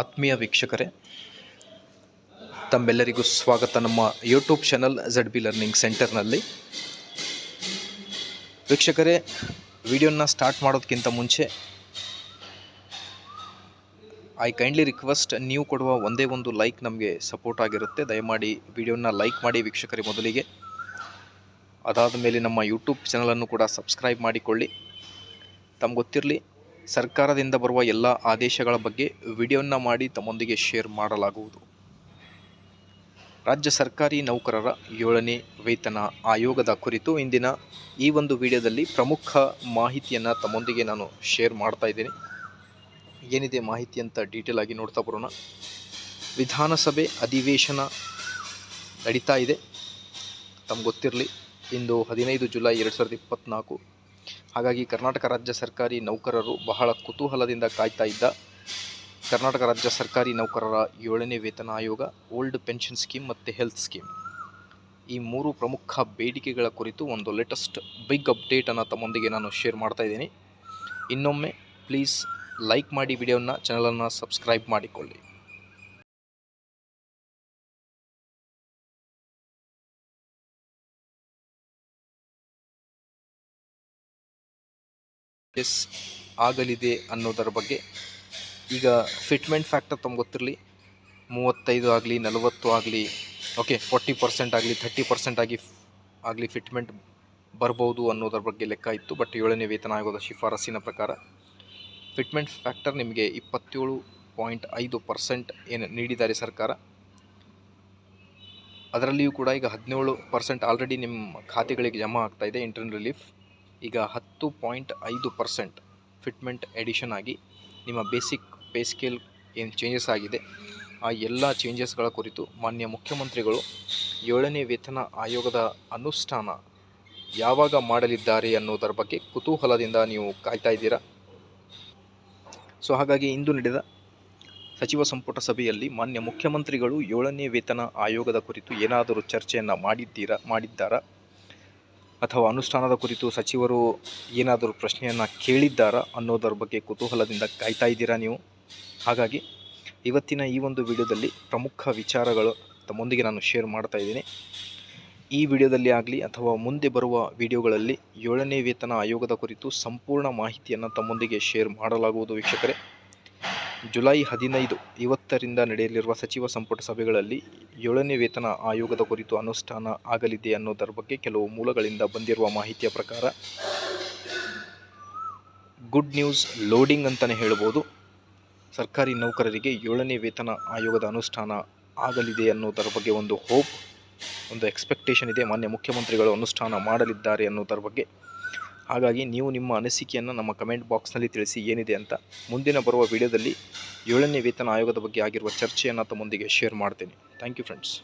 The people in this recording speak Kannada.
ಆತ್ಮೀಯ ವೀಕ್ಷಕರೇ, ತಮ್ಮೆಲ್ಲರಿಗೂ ಸ್ವಾಗತ ನಮ್ಮ YouTube channel Z B learning ಸೆಂಟರ್ನಲ್ಲಿ ವೀಕ್ಷಕರೇ, ವಿಡಿಯೋನ ಸ್ಟಾರ್ಟ್ ಮಾಡೋದಕ್ಕಿಂತ ಮುಂಚೆ ಐ ಕೈಂಡ್ಲಿ ರಿಕ್ವೆಸ್ಟ್ ನೀವು ಕೊಡುವ ಒಂದೇ ಒಂದು ಲೈಕ್ ನಮಗೆ ಸಪೋರ್ಟ್ ಆಗಿರುತ್ತೆ. ದಯಮಾಡಿ ವಿಡಿಯೋನ ಲೈಕ್ ಮಾಡಿ ವೀಕ್ಷಕರೇ ಮೊದಲಿಗೆ. ಅದಾದ ಮೇಲೆ ನಮ್ಮ ಯೂಟ್ಯೂಬ್ ಚಾನಲನ್ನು ಕೂಡ ಸಬ್ಸ್ಕ್ರೈಬ್ ಮಾಡಿಕೊಳ್ಳಿ. ತಮ್ಗೆ ಗೊತ್ತಿರಲಿ ಸರ್ಕಾರದಿಂದ ಬರುವ ಎಲ್ಲ ಆದೇಶಗಳ ಬಗ್ಗೆ ವಿಡಿಯೋನ ಮಾಡಿ ತಮ್ಮೊಂದಿಗೆ ಶೇರ್ ಮಾಡಲಾಗುವುದು. ರಾಜ್ಯ ಸರ್ಕಾರಿ ನೌಕರರ ಏಳನೇ ವೇತನ ಆಯೋಗದ ಕುರಿತು ಇಂದಿನ ಈ ಒಂದು ವಿಡಿಯೋದಲ್ಲಿ ಪ್ರಮುಖ ಮಾಹಿತಿಯನ್ನು ತಮ್ಮೊಂದಿಗೆ ನಾನು ಶೇರ್ ಮಾಡ್ತಾ ಇದ್ದೀನಿ. ಏನಿದೆ ಮಾಹಿತಿ ಅಂತ ಡೀಟೇಲ್ ಆಗಿ ನೋಡ್ತಾ ಬರೋಣ. ವಿಧಾನಸಭೆ ಅಧಿವೇಶನ ನಡೀತಾ ಇದೆ. ತಮ್ಗೆ ಗೊತ್ತಿರಲಿ, ಇಂದು ಹದಿನೈದು ಜುಲೈ ಎರಡು ಸಾವಿರದ ಇಪ್ಪತ್ತ್ನಾಲ್ಕು ಹಾಗಾಗಿ ಕರ್ನಾಟಕ ರಾಜ್ಯ ಸರ್ಕಾರಿ ನೌಕರರು ಬಹಳ ಕುತೂಹಲದಿಂದ ಕಾಯ್ತಾ ಇದ್ದ. ಕರ್ನಾಟಕ ರಾಜ್ಯ ಸರ್ಕಾರಿ ನೌಕರರ ಏಳನೇ ವೇತನ ಆಯೋಗ, ಓಲ್ಡ್ ಪೆನ್ಷನ್ ಸ್ಕೀಮ್ ಮತ್ತು ಹೆಲ್ತ್ ಸ್ಕೀಮ್. ಈ ಮೂರು ಪ್ರಮುಖ ಬೇಡಿಕೆಗಳ ಕುರಿತು ಒಂದು ಲೇಟೆಸ್ಟ್ ಬಿಗ್ ಅಪ್ಡೇಟನ್ನು ತಮ್ಮೊಂದಿಗೆ ನಾನು ಶೇರ್ ಮಾಡ್ತಾ ಇದ್ದೀನಿ. ಇನ್ನೊಮ್ಮೆ ಪ್ಲೀಸ್ ಲೈಕ್ ಮಾಡಿ ವಿಡಿಯೋನ ಚಾನಲನ್ನು ಸಬ್ಸ್ಕ್ರೈಬ್ ಮಾಡಿಕೊಳ್ಳಿ. ಎಸ್ ಆಗಲಿದೆ ಅನ್ನೋದರ ಬಗ್ಗೆ. ಈಗ ಫಿಟ್ಮೆಂಟ್ ಫ್ಯಾಕ್ಟರ್ ತಮ್ಗೆ ಗೊತ್ತಿರಲಿ. ಮೂವತ್ತೈದು ಆಗಲಿ, ನಲವತ್ತು ಆಗಲಿ ಓಕೆ ಫೋರ್ಟಿ ಪರ್ಸೆಂಟ್ ಆಗಲಿ ಥರ್ಟಿ ಪರ್ಸೆಂಟ್ ಆಗಿ ಆಗಲಿ ಫಿಟ್ಮೆಂಟ್ ಬರ್ಬೋದು ಅನ್ನೋದರ ಬಗ್ಗೆ ಲೆಕ್ಕ ಇತ್ತು. ಬಟ್ ಏಳನೇ ವೇತನ ಆಗೋದ ಶಿಫಾರಸ್ಸಿನ ಪ್ರಕಾರ ಫಿಟ್ಮೆಂಟ್ ಫ್ಯಾಕ್ಟರ್ ನಿಮಗೆ ಇಪ್ಪತ್ತೇಳು ಪಾಯಿಂಟ್ ಐದು ಪರ್ಸೆಂಟ್ ಏನು ನೀಡಿದ್ದಾರೆ ಸರ್ಕಾರ. ಅದರಲ್ಲಿಯೂ ಕೂಡ ಈಗ ಹದಿನೇಳು ಪರ್ಸೆಂಟ್ ಆಲ್ರೆಡಿ ನಿಮ್ಮ ಖಾತೆಗಳಿಗೆ ಜಮಾ ಆಗ್ತಾಯಿದೆ ಇಂಟರ್ನ್ ರಿಲೀಫ್ ಈಗ ಹತ್ತು ಪಾಯಿಂಟ್ ಐದು ಪರ್ಸೆಂಟ್ ಫಿಟ್ಮೆಂಟ್ ಎಡಿಷನ್ ಆಗಿ ನಿಮ್ಮ ಬೇಸಿಕ್, ಪೇ ಸ್ಕೇಲ್ ಏನು ಚೇಂಜಸ್ ಆಗಿದೆ, ಆ ಎಲ್ಲ ಚೇಂಜಸ್ಗಳ ಕುರಿತು ಮಾನ್ಯ ಮುಖ್ಯಮಂತ್ರಿಗಳು ಏಳನೇ ವೇತನ ಆಯೋಗದ ಅನುಷ್ಠಾನ ಯಾವಾಗ ಮಾಡಲಿದ್ದಾರೆ ಅನ್ನೋದರ ಬಗ್ಗೆ ಕುತೂಹಲದಿಂದ ನೀವು ಕಾಯ್ತಾ ಇದ್ದೀರಾ? ಸೊ, ಹಾಗಾಗಿ ಇಂದು ನಡೆದ ಸಚಿವ ಸಂಪುಟ ಸಭೆಯಲ್ಲಿ ಮಾನ್ಯ ಮುಖ್ಯಮಂತ್ರಿಗಳು ಏಳನೇ ವೇತನ ಆಯೋಗದ ಕುರಿತು ಏನಾದರೂ ಚರ್ಚೆಯನ್ನು ಮಾಡಿದ್ದೀರಾ, ಮಾಡಿದ್ದಾರಾ? ಅಥವಾ ಅನುಷ್ಠಾನದ ಕುರಿತು ಸಚಿವರು ಏನಾದರೂ ಪ್ರಶ್ನೆಯನ್ನು ಕೇಳಿದ್ದಾರಾ ಅನ್ನೋದರ ಬಗ್ಗೆ ಕುತೂಹಲದಿಂದ ಕಾಯ್ತಾ ಇದ್ದೀರಾ ನೀವು? ಹಾಗಾಗಿ ಇವತ್ತಿನ ಈ ಒಂದು ವಿಡಿಯೋದಲ್ಲಿ ಪ್ರಮುಖ ವಿಚಾರಗಳು ತಮ್ಮೊಂದಿಗೆ ನಾನು ಶೇರ್ ಮಾಡ್ತಾ ಇದ್ದೀನಿ. ಈ ವಿಡಿಯೋದಲ್ಲಿ ಆಗಲಿ ಅಥವಾ ಮುಂದೆ ಬರುವ ವಿಡಿಯೋಗಳಲ್ಲಿ ಏಳನೇ ವೇತನ ಆಯೋಗದ ಕುರಿತು ಸಂಪೂರ್ಣ ಮಾಹಿತಿಯನ್ನು ತಮ್ಮೊಂದಿಗೆ ಶೇರ್ ಮಾಡಲಾಗುವುದು ವೀಕ್ಷಕರೇ. ಜುಲೈ ಹದಿನೈದು ಇವತ್ತರಿಂದ ನಡೆಯಲಿರುವ ಸಚಿವ ಸಂಪುಟ ಸಭೆಗಳಲ್ಲಿ ಏಳನೇ ವೇತನ ಆಯೋಗದ ಕುರಿತು ಅನುಷ್ಠಾನ ಆಗಲಿದೆ ಅನ್ನೋದರ ಬಗ್ಗೆ ಕೆಲವು ಮೂಲಗಳಿಂದ ಬಂದಿರುವ ಮಾಹಿತಿಯ ಪ್ರಕಾರ ಗುಡ್ ನ್ಯೂಸ್ ಲೋಡಿಂಗ್ ಅಂತಲೇ ಹೇಳ್ಬೋದು. ಸರ್ಕಾರಿ ನೌಕರರಿಗೆ ಏಳನೇ ವೇತನ ಆಯೋಗದ ಅನುಷ್ಠಾನ ಆಗಲಿದೆ ಅನ್ನೋದರ ಬಗ್ಗೆ ಒಂದು ಹೋಪ್ ಒಂದು ಎಕ್ಸ್ಪೆಕ್ಟೇಷನ್ ಇದೆ. ಮಾನ್ಯ ಮುಖ್ಯಮಂತ್ರಿಗಳು ಅನುಷ್ಠಾನ ಮಾಡಲಿದ್ದಾರೆ ಅನ್ನೋದರ ಬಗ್ಗೆ ಹಾಗಾಗಿ ನೀವು ನಿಮ್ಮ ಅನಿಸಿಕೆಯನ್ನು ನಮ್ಮ ಕಮೆಂಟ್ ಬಾಕ್ಸ್ನಲ್ಲಿ ತಿಳಿಸಿ ಏನಿದೆ ಅಂತ ಮುಂದಿನ ಬರುವ ವಿಡಿಯೋದಲ್ಲಿ ಏಳನೇ ವೇತನ ಆಯೋಗದ ಬಗ್ಗೆ ಆಗಿರುವ ಚರ್ಚೆಯನ್ನು ತಮ್ಮೊಂದಿಗೆ ಶೇರ್ ಮಾಡ್ತೇನೆ. Thank you friends.